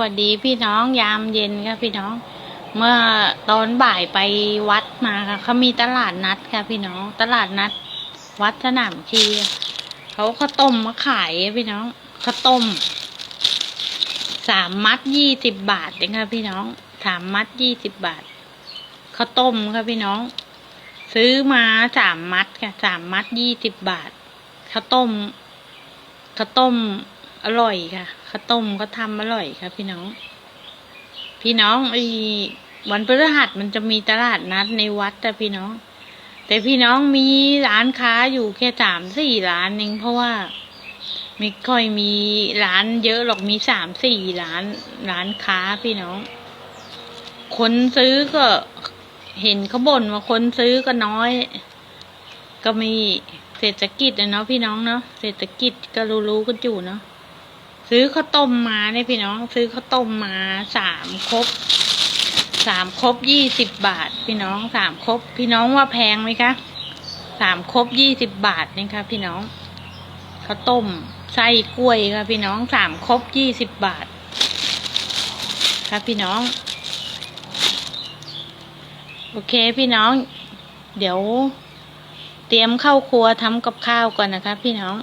วัสดีพี่น้องยามเย็นค่ะพี่น้อง เมื่อตอนบ่ายไปวัดมาค่ะเขามีตลาดนัดค่ะพี่น้อง ตลาดนัด วัดสนามชีเขาข้าวต้มมาขายพี่น้องข้าวต้มสามมัดยี่สิบบาทเองค่ะพี่น้องสามมัดยี่สิบบาทข้าวต้มค่ะพี่น้อง ซื้อมาสามมัดค่ะสามมัดยี่สิบบาทข้าวต้มข้าวต้มอร่อยค่ะ ข้าวต้มก็ทำอร่อยค่ะพี่น้อง พี่น้องไอ้วันพฤหัสมันจะมีตลาดนัดในวัดแต่พี่น้อง แต่พี่น้องมีร้านค้าอยู่แค่สามสี่ร้านเองเพราะว่าไม่ค่อยมีร้านเยอะหรอกมีสามสี่ร้านร้านค้าพี่น้อง คนซื้อก็เห็นเขาบ่นว่าคนซื้อก็น้อย ก็มีเศรษฐกิจนะเนาะพี่น้องเนาะเศรษฐกิจก็รู้ๆกันอยู่เนาะ ซื้อข้าวต้มมาเนี่ยพี่น้อง ซื้อข้าวต้มมาสามครบสามครบยี่สิบบาท พี่น้องสามครบพี่น้องว่าแพงไหมคะสามครบยี่สิบบาทนี่ค่ะพี่น้องข้าวต้มไส้กล้วยค่ะพี่น้องสามครบยี่สิบบาทครับพี่น้อง โอเคพี่น้อง เดี๋ยว เตรียมเข้าครัวทำกับข้าวก่อนนะคะ พี่น้อง